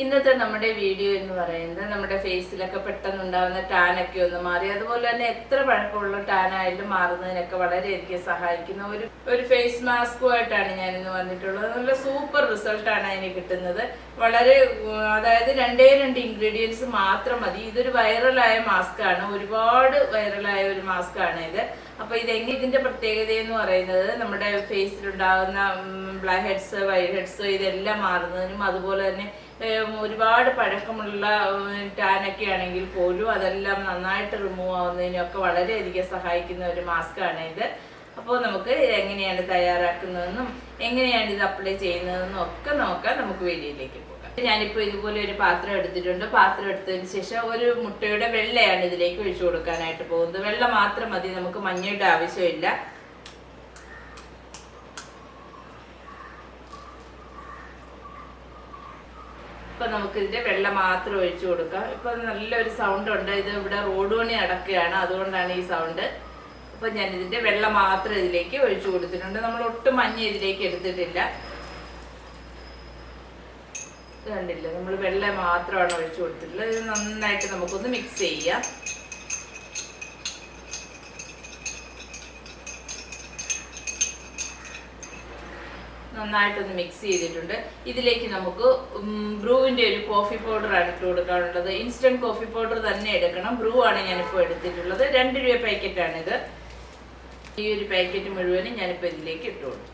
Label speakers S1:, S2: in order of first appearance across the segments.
S1: ഇന്നത്തെ നമ്മുടെ വീഡിയോ എന്ന് പറയുന്നത് നമ്മുടെ ഫേസിലൊക്കെ പെട്ടെന്ന് ഉണ്ടാകുന്ന ടാൻ ഒക്കെ ഒന്ന് മാറി. അതുപോലെ തന്നെ എത്ര പഴക്കമുള്ള ടാൻ ടാനായാലും മാറുന്നതിനൊക്കെ വളരെയധികം സഹായിക്കുന്ന ഒരു ഒരു ഫേസ് മാസ്കുമായിട്ടാണ് ഞാൻ ഇന്ന് വന്നിട്ടുള്ളത്. നല്ല സൂപ്പർ റിസൾട്ടാണ് അതിന് കിട്ടുന്നത്. വളരെ അതായത് രണ്ടേ രണ്ട് ഇൻഗ്രീഡിയൻസ് മാത്രം മതി. ഇതൊരു വൈറലായ മാസ്ക് ആണ്. ഒരുപാട് വൈറലായ ഒരു മാസ്ക് ആണ് ഇത്. അപ്പൊ ഇതെങ്ങനെ ഇതിന്റെ പ്രത്യേകത എന്ന് പറയുന്നത് നമ്മുടെ ഫേസിലുണ്ടാകുന്ന ബ്ലാക്ക് ഹെഡ്സ് വൈറ്റ് ഹെഡ്സ് ഇതെല്ലാം മാറുന്നതിനും അതുപോലെ തന്നെ ഒരുപാട് പഴക്കമുള്ള ടാനൊക്കെ ആണെങ്കിൽ പോലും അതെല്ലാം നന്നായിട്ട് റിമൂവ് ആവുന്നതിനൊക്കെ വളരെയധികം സഹായിക്കുന്ന ഒരു മാസ്ക് ആണ് ഇത്. അപ്പോൾ നമുക്ക് എങ്ങനെയാണ് തയ്യാറാക്കുന്നതെന്നും എങ്ങനെയാണ് ഇത് അപ്ലൈ ചെയ്യുന്നതെന്നും ഒക്കെ നോക്കാം നമുക്ക് വീഡിയോയിലേക്ക് പോകാം. ഞാനിപ്പോൾ ഇതുപോലെ ഒരു പാത്രം എടുത്തിട്ടുണ്ട്. പാത്രം എടുത്തതിന് ശേഷം ഒരു മുട്ടയുടെ വെള്ളയാണ് ഇതിലേക്ക് ഒഴിച്ചു കൊടുക്കാനായിട്ട് പോകുന്നത്. വെള്ള മാത്രം മതി നമുക്ക് മഞ്ഞയുടെ ആവശ്യമില്ല. നമുക്ക് ഇതിന്റെ വെള്ളം മാത്രം ഒഴിച്ചു കൊടുക്കാം ഇപ്പൊ നല്ലൊരു സൗണ്ട് ഉണ്ട്. ഇത് ഇവിടെ റോഡ് പണി അടക്കുകയാണ്. അതുകൊണ്ടാണ് ഈ സൗണ്ട് അപ്പൊ ഞാൻ ഇതിന്റെ വെള്ളം മാത്രം ഇതിലേക്ക് ഒഴിച്ചു കൊടുത്തിട്ടുണ്ട്. നമ്മൾ ഒട്ടും മഞ്ഞ ഇതിലേക്ക് എടുത്തിട്ടില്ല. കണ്ടില്ല? നമ്മൾ വെള്ളം മാത്രമാണ് ഒഴിച്ചു കൊടുത്തിട്ടുള്ളത്. ഇത് നന്നായിട്ട് നമുക്കൊന്ന് മിക്സ് ചെയ്യാം. നന്നായിട്ടൊന്ന് മിക്സ് ചെയ്തിട്ടുണ്ട്. ഇതിലേക്ക് നമുക്ക് ബ്രൂവിന്റെ ഒരു കോഫി പൗഡർ ആണ് ഇട്ട് കൊടുക്കാനുള്ളത്. ഇൻസ്റ്റന്റ് കോഫി പൗഡർ തന്നെ എടുക്കണം. ബ്രൂ ആണ് ഞാനിപ്പോൾ എടുത്തിട്ടുള്ളത്. രണ്ട് രൂപ പാക്കറ്റാണ് ഇത്. ഈ ഒരു പാക്കറ്റ് മുഴുവനും ഞാനിപ്പോൾ ഇതിലേക്ക് ഇട്ട് കൊടുക്കും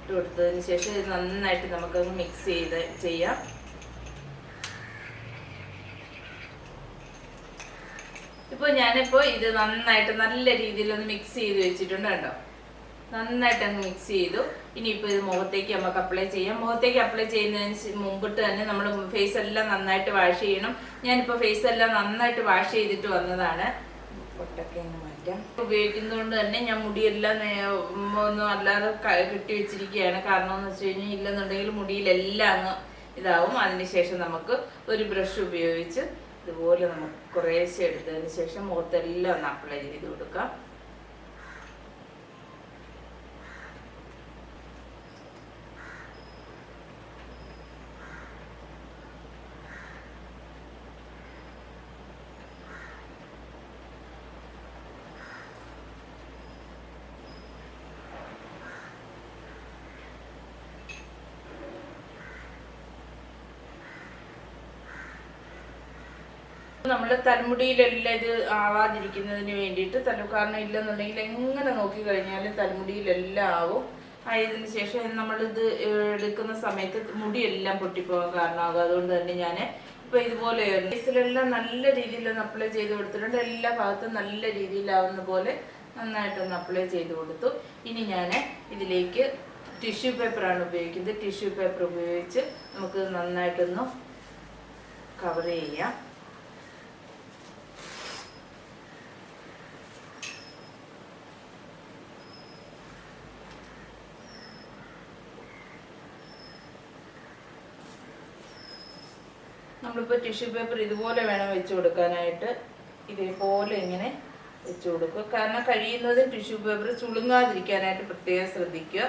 S1: ഇട്ട് കൊടുത്തതിന് ശേഷം ഇത് നന്നായിട്ട് നമുക്കത് മിക്സ് ചെയ്ത് ചെയ്യാം. ഇപ്പോൾ ഞാനിപ്പോൾ ഇത് നന്നായിട്ട് നല്ല രീതിയിൽ ഒന്ന് മിക്സ് ചെയ്ത് വെച്ചിട്ടുണ്ട് കേട്ടോ. നന്നായിട്ട് അങ്ങ് മിക്സ് ചെയ്തു. ഇനിയിപ്പോൾ ഇത് മുഖത്തേക്ക് നമുക്ക് അപ്ലൈ ചെയ്യാം. മുഖത്തേക്ക് അപ്ലൈ ചെയ്യുന്നതിന് മുമ്പിട്ട് തന്നെ നമ്മൾ ഫേസ് എല്ലാം നന്നായിട്ട് വാഷ് ചെയ്യണം. ഞാനിപ്പോൾ ഫേസ് എല്ലാം നന്നായിട്ട് വാഷ് ചെയ്തിട്ട് വന്നതാണ്. പൊട്ടൊക്കെ മാറ്റാം. ഉപയോഗിക്കുന്നതുകൊണ്ട് തന്നെ ഞാൻ മുടിയെല്ലാം ഒന്നും അല്ലാതെ കെട്ടി വെച്ചിരിക്കുകയാണ്. കാരണം എന്ന് വെച്ച് കഴിഞ്ഞാൽ ഇല്ലെന്നുണ്ടെങ്കിൽ മുടിയിലെല്ലാം അങ്ങ് ഇതാവും. അതിനുശേഷം നമുക്ക് ഒരു ബ്രഷ് ഉപയോഗിച്ച് ഇതുപോലെ നമുക്ക് കുറേശ്ശെ എടുത്തതിന് ശേഷം മുഖത്തെല്ലാം ഒന്ന് അപ്ലൈ ചെയ്ത് കൊടുക്കാം. നമ്മൾ തലമുടിയിലെല്ലാം ഇത് ആവാതിരിക്കുന്നതിന് വേണ്ടിയിട്ട് തലക്കാരണം കാരണം ഇല്ലെന്നുണ്ടെങ്കിൽ എങ്ങനെ നോക്കി കഴിഞ്ഞാലും തലമുടിയിലെല്ലാം ആവും. ആയതിന് ശേഷം നമ്മളിത് എടുക്കുന്ന സമയത്ത് മുടിയെല്ലാം പൊട്ടിപ്പോകാൻ കാരണമാകും. അതുകൊണ്ട് തന്നെ ഞാൻ ഇപ്പൊ ഇതുപോലെ ഫേസിലെല്ലാം നല്ല രീതിയിൽ ഒന്ന് അപ്ലൈ ചെയ്ത് കൊടുത്തിട്ടുണ്ട്. എല്ലാ ഭാഗത്തും നല്ല രീതിയിലാവുന്ന പോലെ നന്നായിട്ടൊന്ന് അപ്ലൈ ചെയ്ത് കൊടുത്തു. ഇനി ഞാൻ ഇതിലേക്ക് ടിഷ്യൂ പേപ്പറാണ് ഉപയോഗിക്കുന്നത്. ടിഷ്യൂ പേപ്പർ ഉപയോഗിച്ച് നമുക്ക് നന്നായിട്ടൊന്ന് കവർ ചെയ്യാം. നമ്മളിപ്പോൾ ടിഷ്യൂ പേപ്പർ ഇതുപോലെ വേണം വെച്ച് കൊടുക്കാനായിട്ട്. ഇതേപോലെ ഇങ്ങനെ വെച്ച് കൊടുക്കുക കാരണം കഴിയുന്നതും ടിഷ്യൂ പേപ്പർ ചുളുങ്ങാതിരിക്കാനായിട്ട് പ്രത്യേകം ശ്രദ്ധിക്കുക.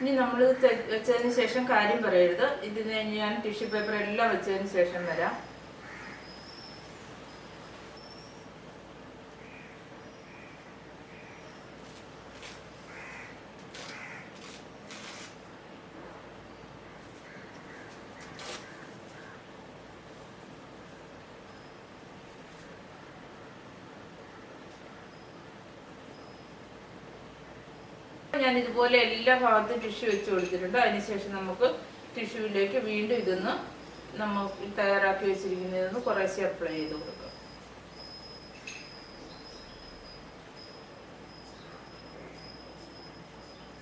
S1: ഇനി നമ്മൾ വെച്ചതിന് ശേഷം കാര്യം പറയരുത്. ഇതിന് ഞാൻ ടിഷ്യൂ പേപ്പർ എല്ലാം വെച്ചതിന് ശേഷം വരാം. ഞാൻ ഇതുപോലെ എല്ലാ ഭാഗത്തും ടിഷ്യൂ വെച്ച് കൊടുത്തിട്ടുണ്ട്. അതിനുശേഷം നമുക്ക് ടിഷ്യൂവിലേക്ക് വീണ്ടും ഇതൊന്ന് നമ്മൾ തയ്യാറാക്കി വെച്ചിരിക്കുന്നതൊന്ന് കുറേശ്ശെ അപ്ലൈ ചെയ്ത് കൊടുക്കാം.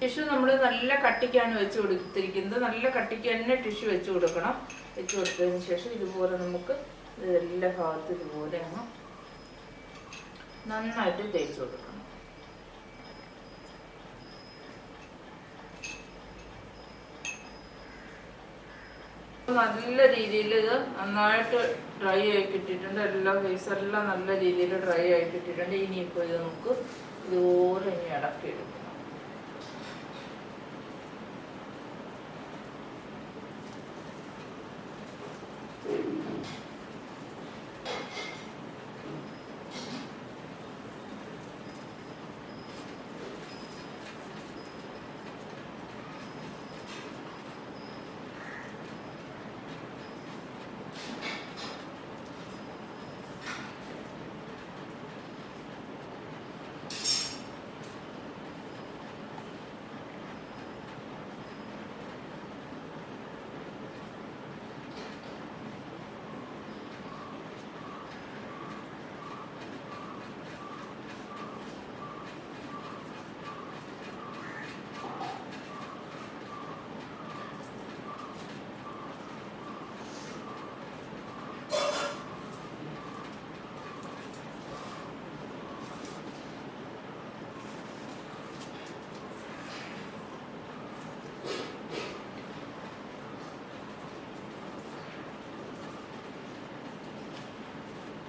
S1: ടിഷ്യൂ നമ്മൾ നല്ല കട്ടിക്കാണ് വെച്ച് കൊടുത്തിരിക്കുന്നത്. നല്ല കട്ടിക്ക് തന്നെ ടിഷ്യൂ വെച്ച് കൊടുക്കണം. വെച്ച് കൊടുത്തതിന് ശേഷം ഇതുപോലെ നമുക്ക് ഇതെല്ലാ ഭാഗത്തും ഇതുപോലെ നന്നായിട്ട് തേച്ച് കൊടുക്കണം. നല്ല രീതിയിൽ ഇത് നന്നായിട്ട് ഡ്രൈ ആയി കിട്ടിയിട്ടുണ്ട്. എല്ലാ ഫേസെല്ലാം നല്ല രീതിയിൽ ഡ്രൈ ആയി കിട്ടിയിട്ടുണ്ട്. ഇനിയിപ്പോൾ ഇത് നമുക്ക് ഇതുപോലെ ഇനി ഇടക്കി എടുക്കണം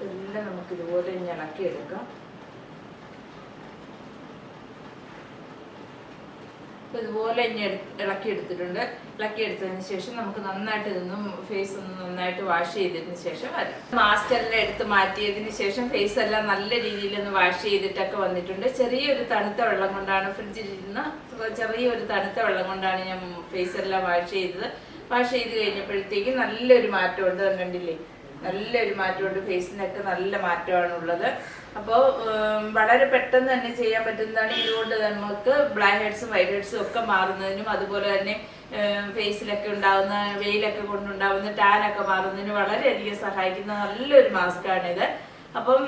S1: എല്ലാം നമുക്ക് ഇതുപോലെ ഇനി ഇളക്കി എടുക്കാം അപ്പൊ ഇതുപോലെ ഇനി ഇളക്കിയെടുത്തിട്ടുണ്ട്. ഇളക്കി എടുത്തിട്ടുണ്ട് ഇളക്കി എടുത്തതിന് ശേഷം നമുക്ക് നന്നായിട്ട് ഇതൊന്നും ഫേസ് ഒന്ന് നന്നായിട്ട് വാഷ് ചെയ്തതിന് ശേഷം വരാം. മാസ്ക് എല്ലാം എടുത്ത് മാറ്റിയതിന് ശേഷം ഫേസ് എല്ലാം നല്ല രീതിയിൽ ഒന്ന് വാഷ് ചെയ്തിട്ടൊക്കെ വന്നിട്ടുണ്ട്. ചെറിയൊരു തണുത്ത വെള്ളം കൊണ്ടാണ് ഫ്രിഡ്ജിൽ ഇരുന്ന ചെറിയൊരു തണുത്ത വെള്ളം കൊണ്ടാണ് ഞാൻ ഫേസ് എല്ലാം വാഷ് ചെയ്തത്. വാഷ് ചെയ്ത് കഴിഞ്ഞപ്പോഴത്തേക്ക് നല്ലൊരു മാറ്റമുണ്ട് കണ്ടില്ലേ? നല്ലൊരു മാറ്റമുണ്ട്. ഫേസിനൊക്കെ നല്ല മാറ്റമാണ് ഉള്ളത് അപ്പോൾ വളരെ പെട്ടെന്ന് തന്നെ ചെയ്യാൻ പറ്റുന്നതാണ്. ഇതുകൊണ്ട് നമുക്ക് ബ്ലാക്ക് ഹെഡ്സും വൈറ്റ് ഹെഡ്സും ഒക്കെ മാറുന്നതിനും അതുപോലെ തന്നെ ഫേസിലൊക്കെ ഉണ്ടാകുന്ന വെയിലൊക്കെ കൊണ്ടുണ്ടാകുന്ന ടാനൊക്കെ മാറുന്നതിന് വളരെയധികം സഹായിക്കുന്ന നല്ലൊരു മാസ്കാണിത്. അപ്പം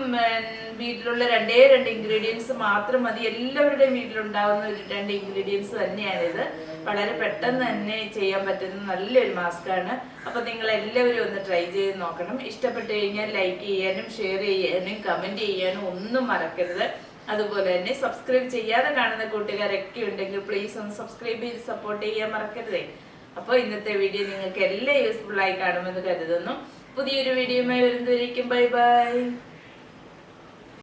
S1: വീട്ടിലുള്ള രണ്ടേ രണ്ട് ഇൻഗ്രീഡിയൻസ് മാത്രം മതി. എല്ലാവരുടെയും വീട്ടിലുണ്ടാവുന്ന ഒരു രണ്ട് ഇൻഗ്രീഡിയൻസ് തന്നെയാണിത്. വളരെ പെട്ടെന്ന് തന്നെ ചെയ്യാൻ പറ്റുന്ന നല്ലൊരു മാസ്കാണ്. അപ്പൊ നിങ്ങൾ എല്ലാവരും ഒന്ന് ട്രൈ ചെയ്ത് നോക്കണം. ഇഷ്ടപ്പെട്ട് കഴിഞ്ഞാൽ ലൈക്ക് ചെയ്യാനും ഷെയർ ചെയ്യാനും കമന്റ് ചെയ്യാനും ഒന്നും മറക്കരുത്. അതുപോലെ തന്നെ സബ്സ്ക്രൈബ് ചെയ്യാതെ കാണുന്ന കൂട്ടുകാരൊക്കെ ഉണ്ടെങ്കിൽ പ്ലീസ് ഒന്ന് സബ്സ്ക്രൈബ് ചെയ്ത് സപ്പോർട്ട് ചെയ്യാൻ മറക്കരുതേ. അപ്പോൾ ഇന്നത്തെ വീഡിയോ നിങ്ങൾക്ക് എല്ലാം യൂസ്ഫുൾ ആയി കാണുമെന്ന് കരുതുന്നു. പുതിയൊരു വീഡിയോയുമായി വരുന്നതായിരിക്കും ബൈ ബൈ